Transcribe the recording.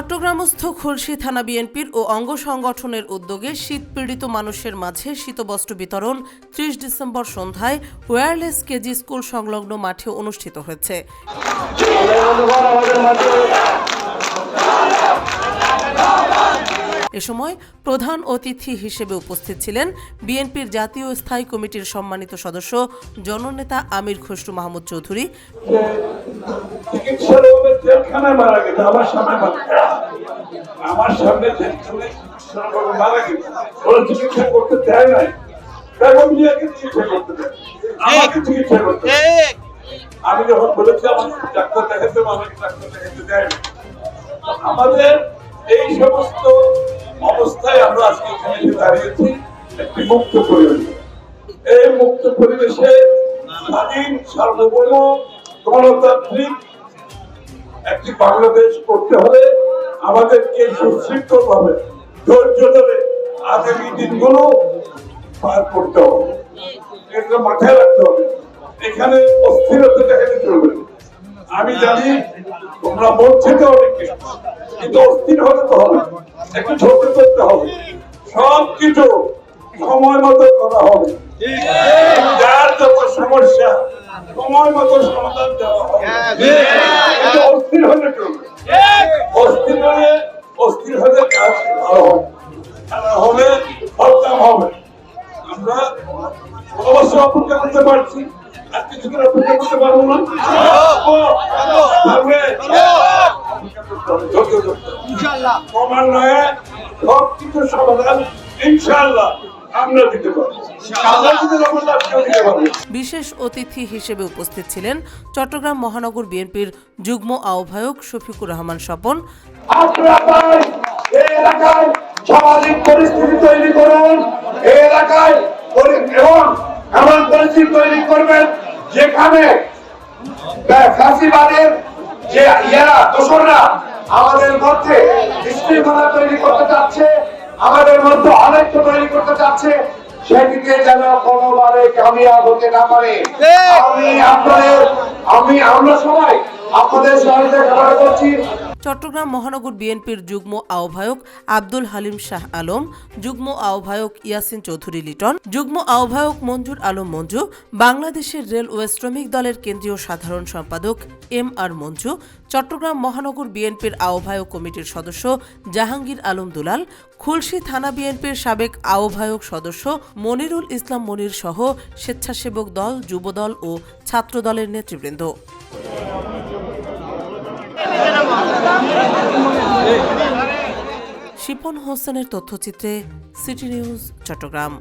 চট্টগ্রামস্থ খুলশী থানা বিএনপির ও অঙ্গ সংগঠনের উদ্যোগে শীতপীড়িত মানুষের মাঝে শীতবস্ত্র বিতরণ ত্রিশ ডিসেম্বর সন্ধ্যায় ওয়্যারলেস কেজি স্কুল সংলগ্ন মাঠে অনুষ্ঠিত হয়েছে। এ সময় প্রধান অতিথি হিসেবে উপস্থিত ছিলেন বিএনপির জাতীয় স্থায়ী কমিটির সম্মানিত সদস্য জননেতা আমির খসরু মাহমুদ চৌধুরী। মারা আমার সামনে আমার সামনে মারা ওরা চিকিৎসা করতে দেয় নাই। বেগম জিয়াকে চিকিৎসা করতে দেয়। আমাকে চিকিৎসা করতে আমি যখন বলেছি আমার ডাক্তার দেখাতে আমাকে ডাক্তার দেখাতে দেয় আমাদের এই সমস্ত অবস্থায় আমরা আজকে এখানে এসে দাঁড়িয়েছি একটি মুক্ত পরিবেশ। এই মুক্ত পরিবেশে স্বাধীন সার্বভৌম গণতান্ত্রিক একটি বাংলাদেশ করতে হলে আমাদেরকে সুশৃঙ্খল ভাবে, ধৈর্য ধরে আগামী দিনগুলো পার করতে হবে। এটা মাথায় রাখতে হবে। এখানে অস্থিরতা দেখাতে চলবে। আমি জানি তোমরা মন থেকে অনেক কিছু, কিন্তু অস্থির হতে তো হবে একটু ছোট করতে হবে। সব কিছু সময় মতো করা হবে। যার যত সমস্যা সময় মতো সমাধান দেওয়া হবে। অস্থির হলে অস্থির হলে অস্থির হলে কাজ ভালো হবে। খেলা হবে হবে। আমরা অবশ্যই অপেক্ষা করতে পারছি। আর কিছুদিন অপেক্ষা করতে পারব না। ক্রমান্বয়ে সমাধান ইনশাআল্লাহ। বিশেষ অতিথি হিসেবে উপস্থিত ছিলেন চট্টগ্রাম মহানগর বিএনপির যুগ্ম আহ্বায়ক শফিকুর রহমান স্বপন। সামাজিক পরিস্থিতি তৈরি করুন এই এলাকায় এবং এমন পরিস্থিতি তৈরি করবেন যেখানে ফ্যাসিবাদের যে ইয়েরা দোসররা আমাদের মধ্যে বিশৃঙ্খলা তৈরি করতে চাচ্ছে আমাদের মধ্যে অনেক তৈরি করতে চাচ্ছে সেদিকে যেন কোনোভাবে কামিয়াব হতে না পারে। আমি আপনাদের আমি আমরা সবাই আপনাদের সহযোগিতা কামনা করছি। চট্টগ্রাম মহানগর বিএনপির যুগ্ম আহ্বায়ক আব্দুল হালিম শাহ আলম, যুগ্ম আহ্বায়ক ইয়াসিন চৌধুরী লিটন, যুগ্ম আহ্বায়ক মঞ্জুর আলম মঞ্জু, বাংলাদেশের রেলওয়ে শ্রমিক দলের কেন্দ্রীয় সাধারণ সম্পাদক এম আর মঞ্জু, চট্টগ্রাম মহানগর বিএনপির আহ্বায়ক কমিটির সদস্য জাহাঙ্গীর আলম দুলাল, খুলশী থানা বিএনপির সাবেক আহ্বায়ক সদস্য মনিরুল ইসলাম মনির সহ স্বেচ্ছাসেবক দল, যুবদল ও ছাত্রদলের নেতৃবৃন্দ। শিপন হোসেনের তথ্যচিত্রে সিটি নিউজ চট্টগ্রাম।